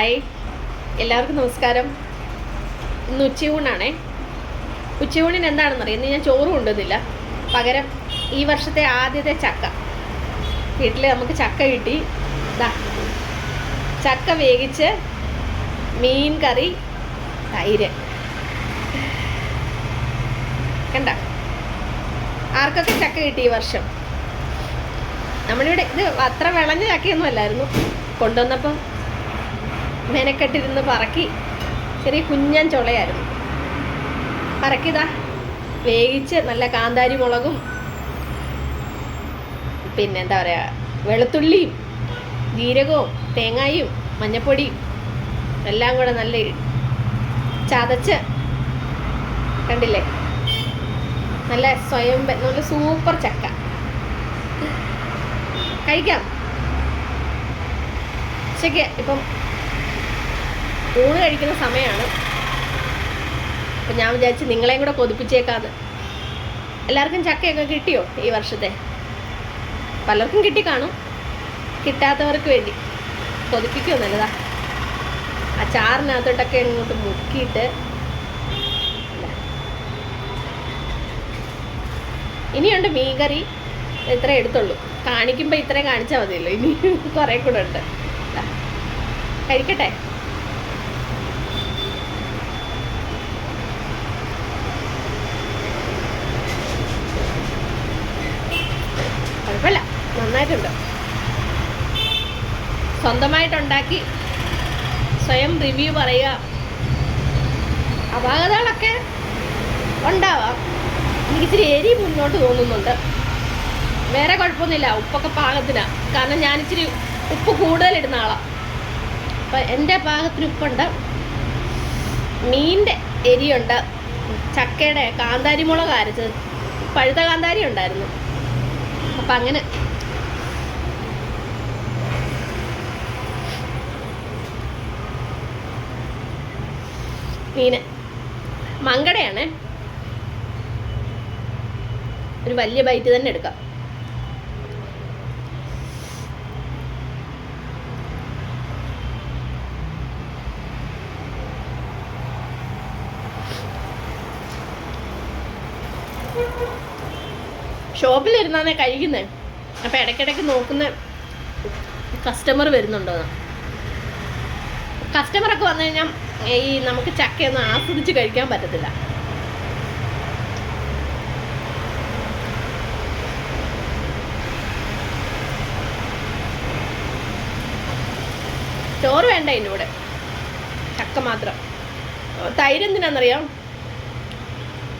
Hi. എല്ലാവർക്കും നമസ്കാരം. ഇന്ന് ഉച്ചയൂണാണേ. ഉച്ചയൂണിന് എന്താണെന്നറിയാം ഇന്ന് ഞാൻ ചോറ് കൊണ്ടുവന്നില്ല. പകരം ഈ വർഷത്തെ ആദ്യത്തെ ചക്ക. വീട്ടിൽ നമുക്ക് ചക്ക കിട്ടി. ദാ. ചക്ക വേവിച്ച് മീൻ കറി തൈര്. കണ്ട? ആർക്കൊക്കെ ചക്ക കിട്ടി ഈ വർഷം? നമ്മളിവിടെ ഇത് അത്ര വിളഞ്ഞ ചക്കയൊന്നും അല്ലായിരുന്നു. കൊണ്ടുവന്നപ്പം മെനക്കെട്ടിരുന്ന് പറക്കി. ചെറിയ കുഞ്ഞൻ ചുളയായിരുന്നു പറക്കിതാ. വേവിച്ച് നല്ല കാന്താരി മുളകും പിന്നെ എന്താ പറയുക വെളുത്തുള്ളിയും ജീരകവും തേങ്ങായും മഞ്ഞപ്പൊടിയും എല്ലാം കൂടെ നല്ല ചതച്ച് കണ്ടില്ലേ? നല്ല സ്വയം നല്ല സൂപ്പർ ചക്ക. കഴിക്കാം. ഉച്ചയ്ക്ക് ഇപ്പം ഊണ് കഴിക്കുന്ന സമയമാണ് അപ്പം ഞാൻ വിചാരിച്ച് നിങ്ങളെയും കൂടെ കൊതിപ്പിച്ചേക്കാന്ന്. എല്ലാവർക്കും ചക്കയൊക്കെ കിട്ടിയോ ഈ വർഷത്തെ? പലർക്കും കിട്ടി കാണും. കിട്ടാത്തവർക്ക് വേണ്ടി. കൊതിപ്പിക്കുമോ നല്ലതാ. ആ ചാറിനകത്തോട്ടൊക്കെ ഇങ്ങോട്ട് മുക്കിയിട്ട്. ഇനിയുണ്ട് മീൻകറി. ഇത്രേ എടുത്തുള്ളൂ. കാണിക്കുമ്പോൾ ഇത്രയും കാണിച്ചാൽ മതിയല്ലോ. ഇനി കുറേ കൂടെ ഉണ്ട്. കഴിക്കട്ടെ? കുഴപ്പമില്ല. നന്നായിട്ടുണ്ട്. സ്വന്തമായിട്ടുണ്ടാക്കി സ്വയം റിവ്യൂ പറയുക. അപാകതകളൊക്കെ ഉണ്ടാവാം. എനിക്ക് ഇച്ചിരി എരി മുന്നോട്ട് തോന്നുന്നുണ്ട്. വേറെ കുഴപ്പമൊന്നുമില്ല. ഉപ്പൊക്കെ പാകത്തിനാണ് കാരണം ഞാനിച്ചിരി ഉപ്പ് കൂടുതലിടുന്ന ആളാണ് അപ്പം എന്റെ പാകത്തിന് ഉപ്പുണ്ട്. മീന്റെ എരിയുണ്ട്. ചക്കയുടെ കാന്താരി മുളക് അരച്ചത്. പഴുത്ത കാന്താരി ഉണ്ടായിരുന്നു അപ്പം അങ്ങനെ. മീന്. മങ്കടയാണ്. ഒരു വലിയ ബൈറ്റ് തന്നെ എടുക്കാം. ഷോപ്പിലിരുന്നാന്നേ കഴിക്കുന്നേ. അപ്പം ഇടയ്ക്കിടയ്ക്ക് നോക്കുന്ന കസ്റ്റമർ വരുന്നുണ്ടോ കസ്റ്റമറൊക്കെ വന്നു കഴിഞ്ഞാൽ ഈ നമുക്ക് ചക്കയൊന്നും ആസ്വദിച്ച് കഴിക്കാൻ പറ്റത്തില്ല. ചോറ് വേണ്ട ഇന്നിവിടെ ചക്ക മാത്രം. തൈര് എന്തിനാണെന്നറിയാം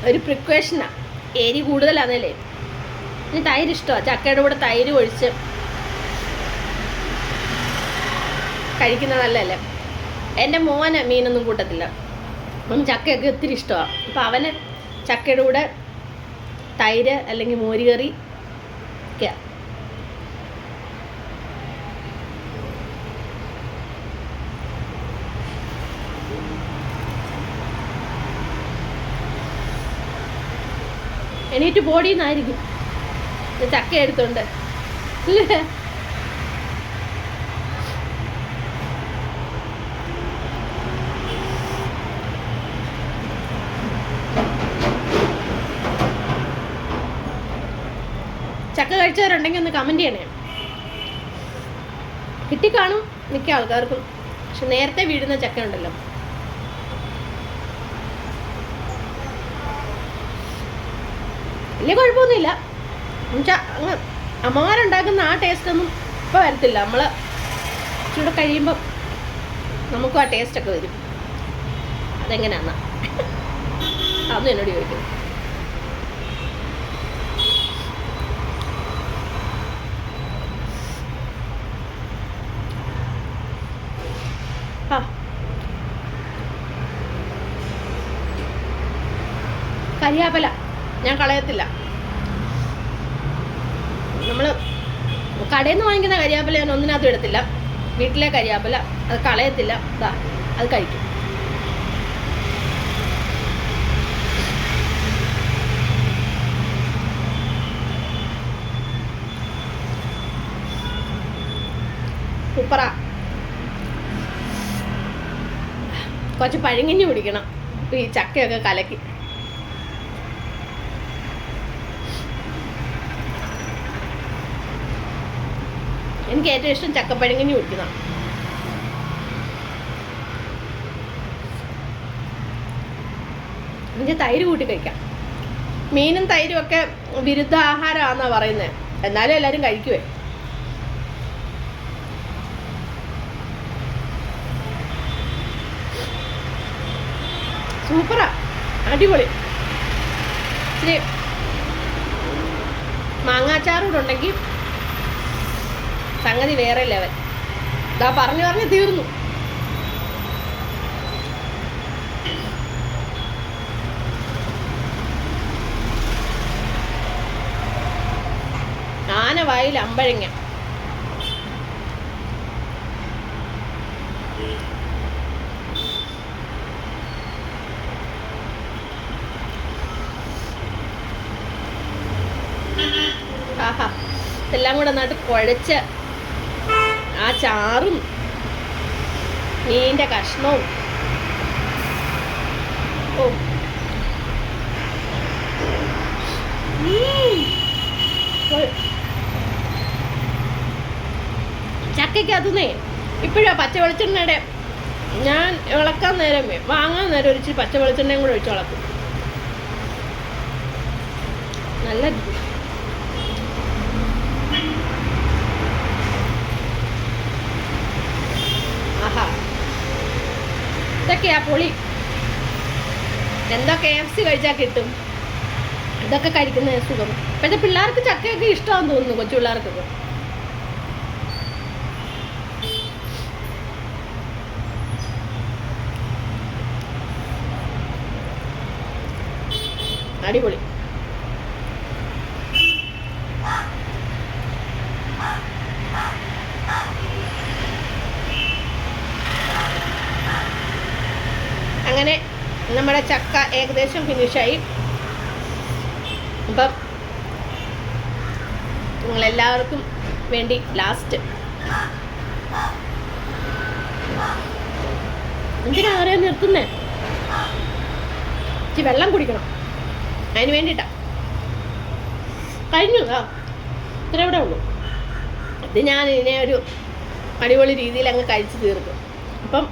ഒരു പ്രിക്വേഷനാണ് എരി കൂടുതലാണല്ലേ ഇനി തൈര് ഇഷ്ടമാണ് ചക്കയുടെ കൂടെ തൈര് ഒഴിച്ച് കഴിക്കുന്നത് നല്ലതല്ലേ? എന്റെ മോന് മീനൊന്നും കൂട്ടത്തില്ല. അവന് ചക്കയൊക്കെ ഒത്തിരി ഇഷ്ടമാണ് അപ്പം അവന് ചക്കയുടെ കൂടെ തൈര് അല്ലെങ്കിൽ മോരുകറി എണീറ്റ് പോടിയെന്നായിരിക്കും ചക്ക എടുത്തുണ്ട്. ചക്ക കഴിച്ചവരുണ്ടെങ്കിൽ ഒന്ന് കമന്റ് ചെയ്യണേ. കിട്ടിക്കാണും മിക്ക ആൾക്കാർക്കും. പക്ഷെ നേരത്തെ വീഴുന്ന ചക്ക ഉണ്ടല്ലോ. വലിയ കുഴപ്പമൊന്നുമില്ല. എന്നുവെച്ചാൽ അങ്ങ് അമ്മമാരുണ്ടാക്കുന്ന ആ ടേസ്റ്റ് ഒന്നും ഇപ്പോൾ വരത്തില്ല. നമ്മൾ ചൂട് കഴിയുമ്പം നമുക്കും ആ ടേസ്റ്റ് ഒക്കെ വരും. അതെങ്ങനെയാണെന്നാ അതൊന്നും എന്നോട് ചോദിക്കുന്നു ആ. കരിയാപ്പല. ഞാൻ കളയത്തില്ല. നമ്മൾ കടയിൽ നിന്ന് വാങ്ങിക്കുന്ന കരിയാപ്പില ഞാൻ ഒന്നിനകത്ത് ഇടത്തില്ല. വീട്ടിലെ കരിയാപ്പില അത് കളയത്തില്ല. അത് കഴിക്കും. സൂപ്പറാ. കുറച്ച് പഴങ്ങിഞ്ഞ് കുടിക്കണം. ഈ ചക്കയൊക്കെ കലക്കി. എനിക്ക് ഏറ്റവും ഇഷ്ടം ചക്കപ്പഴങ്ങിഞ്ഞ് കുടിക്കുന്ന എനിക്ക് തൈര് കൂട്ടി കഴിക്കാം. മീനും തൈരും ഒക്കെ വിരുദ്ധ ആഹാരമാണെന്നാ പറയുന്നത് എന്നാലും എല്ലാവരും കഴിക്കുവേ. സൂപ്പറാ. അടിപൊളി. ഇച്ചിരി മാങ്ങാച്ചാറൂടെ ഉണ്ടെങ്കിൽ സംഗതി വേറെ ലെവൽ ഇതാ പറഞ്ഞു പറഞ്ഞ് തീർന്നു. ആന വായിൽ അമ്പഴങ്ങ. ഇതെല്ലാം കൂടെ നന്നായിട്ട് കുഴച്ച് ആ ചാറും മീന്റെ കഷ്ണവും. ഓ. ചക്കയ്ക്ക് അതുന്നേ ഇപ്പോഴാ പച്ച വെളിച്ചെണ്ണയുടെ ഞാൻ ഇളക്കാൻ നേരം വാങ്ങാൻ നേരം ഒരു ഇച്ചിരി പച്ച വെളിച്ചെണ്ണയും കൂടെ ഒഴിച്ച് ഇളക്കും. നല്ല ഇതൊക്കെയാ പൊളി? എന്താ കെ എഫ് സി കഴിച്ചാൽ കിട്ടും? ഇതൊക്കെ കഴിക്കുന്ന സുഖം. പക്ഷെ പിള്ളേർക്ക് ചക്കയൊക്കെ ഇഷ്ടമാണെന്ന് തോന്നുന്നു കൊച്ചു പിള്ളേർക്കൊക്കെ. അടിപൊളി. അങ്ങനെ നമ്മുടെ ചക്ക ഏകദേശം ഫിനിഷായി. അപ്പം നിങ്ങളെല്ലാവർക്കും വേണ്ടി ലാസ്റ്റ് എന്തിനാ ആരെയോ നിർത്തുന്നേ? ഇച്ചി വെള്ളം കുടിക്കണം. അതിന് വേണ്ടിയിട്ടാ. കഴിഞ്ഞു. ആ ഇത്ര ഇവിടെ ഉള്ളൂ. ഇത് ഞാൻ ഇതിനെ ഒരു അടിപൊളി രീതിയിൽ അങ്ങ് കഴിച്ചു തീർക്കും. അപ്പം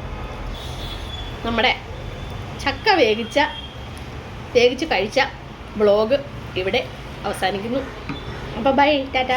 നമ്മുടെ ചക്ക വേവിച്ച വേവിച്ച് കഴിച്ച ബ്ലോഗ് ഇവിടെ അവസാനിക്കുന്നു. അപ്പോൾ ബൈ ടാറ്റ.